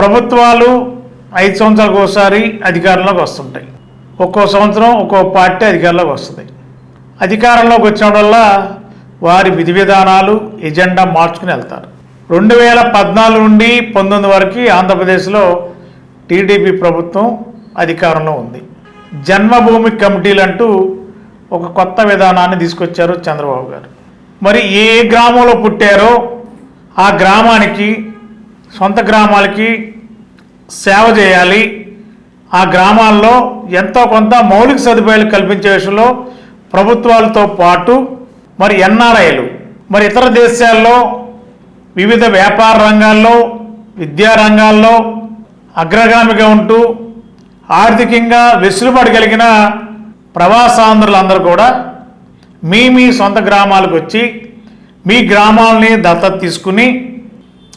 ప్రభుత్వాలు ఐదు సంవత్సరాలకు ఒకసారి అధికారంలోకి వస్తుంటాయి. ఒక్కో సంవత్సరం ఒక్కో పార్టీ అధికారంలోకి వస్తుంది. అధికారంలోకి వచ్చినప్పుడల్లా వారి విధి విధానాలు ఎజెండా మార్చుకుని వెళ్తారు. రెండు వేల పద్నాలుగు నుండి పంతొమ్మిది వరకు ఆంధ్రప్రదేశ్లో టీడీపీ ప్రభుత్వం అధికారంలో ఉంది. జన్మభూమి కమిటీలు అంటూ ఒక కొత్త విధానాన్ని తీసుకొచ్చారు చంద్రబాబు గారు. మరి ఏ గ్రామంలో పుట్టారో ఆ గ్రామానికి సొంత గ్రామాలకి సేవ చేయాలి. ఆ గ్రామాల్లో ఎంతో కొంత మౌలిక సదుపాయాలు కల్పించే విషయంలో ప్రభుత్వాలతో పాటు మరి ఎన్ఆర్ఐలు మరి ఇతర దేశాల్లో వివిధ వ్యాపార రంగాల్లో విద్యా రంగాల్లో అగ్రగామిగా ఉంటూ ఆర్థికంగా వెసులుబాటు కలిగిన ప్రవాసాంధ్రులందరూ కూడా మీ మీ సొంత గ్రామాలకు వచ్చి మీ గ్రామాలని దత్తత తీసుకుని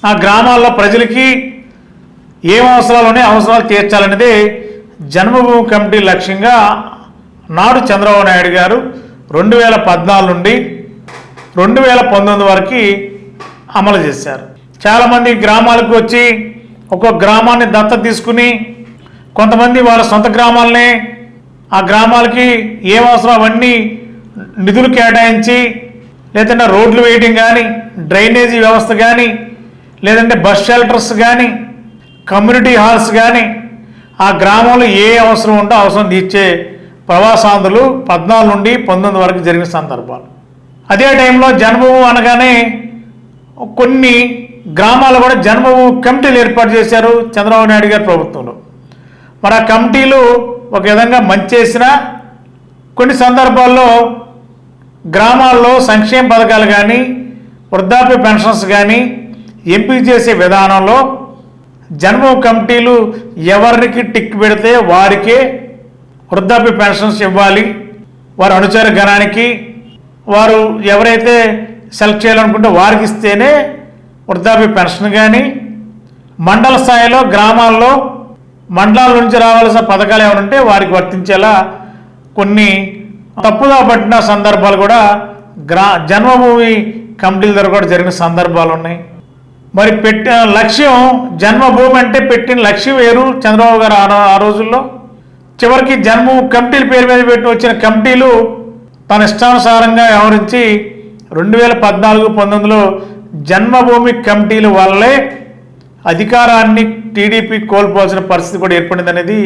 ఆ గ్రామాల్లో ప్రజలకి ఏం అవసరాలు అవసరాలు తీర్చాలనేది జన్మభూమి కమిటీ లక్ష్యంగా నాడు చంద్రబాబు నాయుడు గారు రెండు వేల పద్నాలుగు నుండి రెండు వేల పంతొమ్మిది వరకు అమలు చేశారు. చాలామంది గ్రామాలకు వచ్చి ఒక్కొక్క గ్రామాన్ని దత్త తీసుకుని కొంతమంది వాళ్ళ సొంత గ్రామాలనే ఆ గ్రామాలకి ఏం అవసరం అవన్నీ నిధులు కేటాయించి లేదంటే రోడ్లు వేయడం కానీ డ్రైనేజీ వ్యవస్థ కానీ లేదంటే బస్ షెల్టర్స్ కానీ కమ్యూనిటీ హాల్స్ కానీ ఆ గ్రామంలో ఏ అవసరం ఉంటే అవసరం తీర్చే ప్రవాసాంధ్రులు పద్నాలుగు నుండి పంతొమ్మిది వరకు జరిగిన సందర్భాలు. అదే టైంలో జన్మభూమి అనగానే కొన్ని గ్రామాలు కూడా జన్మభూమి కమిటీలు ఏర్పాటు చేశారు చంద్రబాబు నాయుడు గారి ప్రభుత్వంలో. మరి ఆ కమిటీలు ఒక విధంగా మంచి చేసినా కొన్ని సందర్భాల్లో గ్రామాల్లో సంక్షేమ పథకాలు కానీ వృద్ధాప్య పెన్షన్స్ కానీ ఎంపిక చేసే విధానంలో జన్మ కమిటీలు ఎవరికి టిక్ పెడితే వారికే వృద్ధాప్య పెన్షన్స్ ఇవ్వాలి. వారి అనుచర గణానికి వారు ఎవరైతే సెలెక్ట్ చేయాలనుకుంటే వారికి ఇస్తేనే వృద్ధాప్య పెన్షన్ కానీ మండల స్థాయిలో గ్రామాల్లో మండలాల నుంచి రావాల్సిన పథకాలు ఏమైనా ఉంటే వారికి వర్తించేలా కొన్ని తప్పుగా పట్టిన సందర్భాలు కూడా గ్రా జన్మభూమి కమిటీల ద్వారా కూడా జరిగిన సందర్భాలు ఉన్నాయి. మరి పెట్టిన లక్ష్యం జన్మభూమి అంటే పెట్టిన లక్ష్యం వేరు చంద్రబాబు గారు ఆ రోజుల్లో. చివరికి జన్మ కమిటీల పేరు మీద పెట్టి వచ్చిన కమిటీలు తన ఇష్టానుసారంగా వ్యవహరించి రెండు వేల పద్నాలుగు పంతొమ్మిదిలో జన్మభూమి కమిటీల వల్లే అధికారాన్ని టీడీపీ కోల్పోవాల్సిన పరిస్థితి కూడా ఏర్పడింది అనేది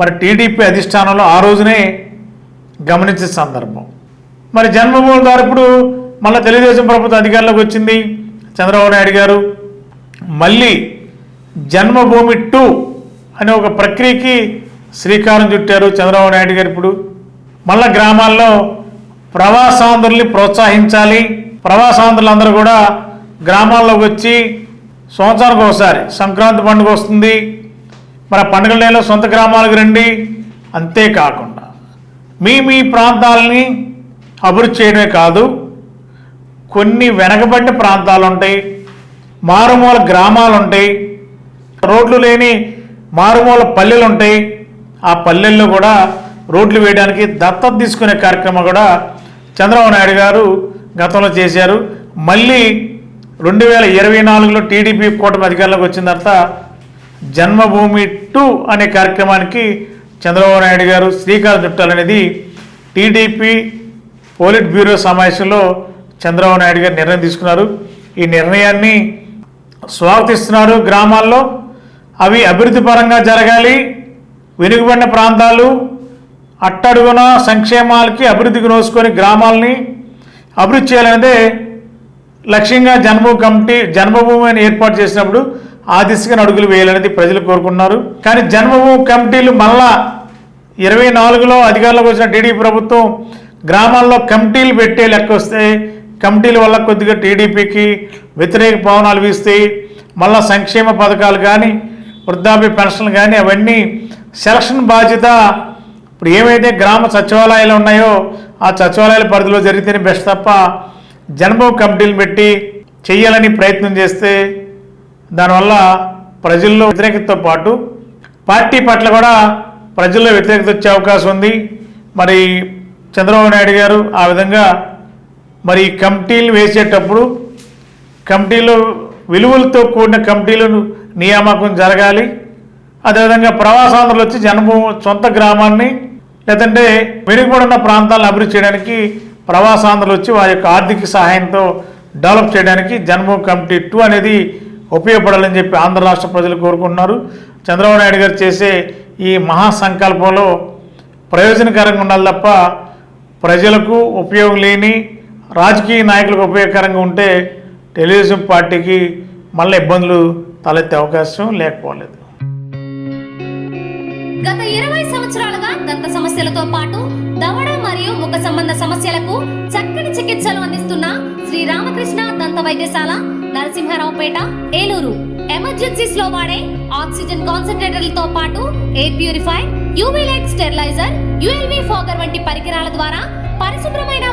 మరి టీడీపీ అధిష్టానంలో ఆ రోజునే గమనించిన సందర్భం. మరి జన్మభూమి ద్వారా ఇప్పుడు మళ్ళీ తెలుగుదేశం ప్రభుత్వం అధికారంలోకి వచ్చింది. చంద్రబాబు నాయుడు గారు మళ్ళీ జన్మభూమి టూ అనే ఒక ప్రక్రియకి శ్రీకారం చుట్టారు చంద్రబాబు నాయుడు గారు ఇప్పుడు. మళ్ళా గ్రామాల్లో ప్రవాసాంధ్రుల్ని ప్రోత్సహించాలి. ప్రవాసాంధ్రులందరూ కూడా గ్రామాల్లోకి వచ్చి సంవత్సరానికి ఒకసారి సంక్రాంతి పండుగ వస్తుంది. మన ఆ పండుగల నెలలో సొంత గ్రామాలకు రండి. అంతేకాకుండా మీ మీ ప్రాంతాలని అభివృద్ధి చేయడమే కాదు కొన్ని వెనకబడిన ప్రాంతాలు ఉంటాయి మారుమూల గ్రామాలు ఉంటాయి రోడ్లు లేని మారుమూల పల్లెలు ఉంటాయి ఆ పల్లెల్లో కూడా రోడ్లు వేయడానికి దత్తత తీసుకునే కార్యక్రమం కూడా చంద్రబాబు నాయుడు గారు గతంలో చేశారు. మళ్ళీ రెండు వేల ఇరవై నాలుగులో టీడీపీ కూటమి అధికారంలోకి వచ్చిన తర్వాత జన్మభూమి టూ అనే కార్యక్రమానికి చంద్రబాబు నాయుడు గారు శ్రీకారం చుట్టాలనేది టీడీపీ పోలిట్ బ్యూరో సమావేశంలో చంద్రబాబు నాయుడు గారు నిర్ణయం తీసుకున్నారు. ఈ నిర్ణయాన్ని స్వాగతిస్తున్నారు గ్రామాల్లో. అవి అభివృద్ధి పరంగా జరగాలి. వెనుకబడిన ప్రాంతాలు అట్టడుగున సంక్షేమాలకి అభివృద్ధికి నోసుకొని గ్రామాలని అభివృద్ధి చేయాలనేదే లక్ష్యంగా జన్మభూమి కమిటీ జన్మభూమి అని ఏర్పాటు చేసినప్పుడు ఆ దిశగా అడుగులు వేయాలనేది ప్రజలు కోరుకున్నారు కానీ జన్మభూమి కమిటీలు మళ్ళా ఇరవై నాలుగులో అధికారంలోకి వచ్చిన టీడీపీ ప్రభుత్వం గ్రామాల్లో కమిటీలు పెట్టే లెక్క వస్తే కమిటీల వల్ల కొద్దిగా టీడీపీకి వ్యతిరేక పవనాలు వీస్తాయి మళ్ళా సంక్షేమ పథకాలు కానీ వృద్ధాప్య పెన్షన్లు కానీ అవన్నీ సెలక్షన్ బాధ్యత ఇప్పుడు ఏవైతే గ్రామ సచివాలయాలు ఉన్నాయో ఆ సచివాలయాల పరిధిలో జరిగితేనే బెస్ట్ తప్ప జన్మభూమి కమిటీలు పెట్టి చేయాలని ప్రయత్నం చేస్తే దానివల్ల ప్రజల్లో వ్యతిరేకతతో పాటు పార్టీ పట్ల కూడా ప్రజల్లో వ్యతిరేకత వచ్చే అవకాశం ఉంది. మరి చంద్రబాబు నాయుడు గారు ఆ విధంగా మరి ఈ కమిటీలు వేసేటప్పుడు కమిటీలు విలువలతో కూడిన కమిటీలను నియామకం జరగాలి. అదేవిధంగా ప్రవాసాంధ్రులు వచ్చి జన్మభూమి సొంత గ్రామాన్ని లేదంటే మెరుగుపడిన ప్రాంతాలను అభివృద్ధి చేయడానికి ప్రవాసాంధ్రులు వచ్చి వారి యొక్క ఆర్థిక సహాయంతో డెవలప్ చేయడానికి జన్మభూమి కమిటీ టూ అనేది ఉపయోగపడాలని చెప్పి ఆంధ్ర రాష్ట్ర ప్రజలు కోరుకుంటున్నారు. చంద్రబాబు నాయుడు గారు చేసే ఈ మహాసంకల్పంలో ప్రయోజనకరంగా ఉండాలి తప్ప ప్రజలకు ఉపయోగం లేని రాజకీయ నాయకులకు ఉపయోగకరంగా ఉంటే తెలుగుదేశం పార్టీకి మళ్ళీ ఇబ్బందులు తలెత్తే అవకాశం లేకపోలేదు. గత ఇరవై సంవత్సరాలుగా దంత సమస్యలతో పాటు దవడ మరియు ముఖ సంబంధ సమస్యలకు చక్కని చికిత్సలు అందిస్తున్న శ్రీ రామకృష్ణ దంత వైద్యశాల నరసింహారావుపేట ఏలూరు. ఎమర్జెన్సీస్లో వాడే ఆక్సిజన్ కాన్సన్ట్రేటర్లతో పాటు air purify UV light steriliser ULV fogger వంటి పరికరాల ద్వారా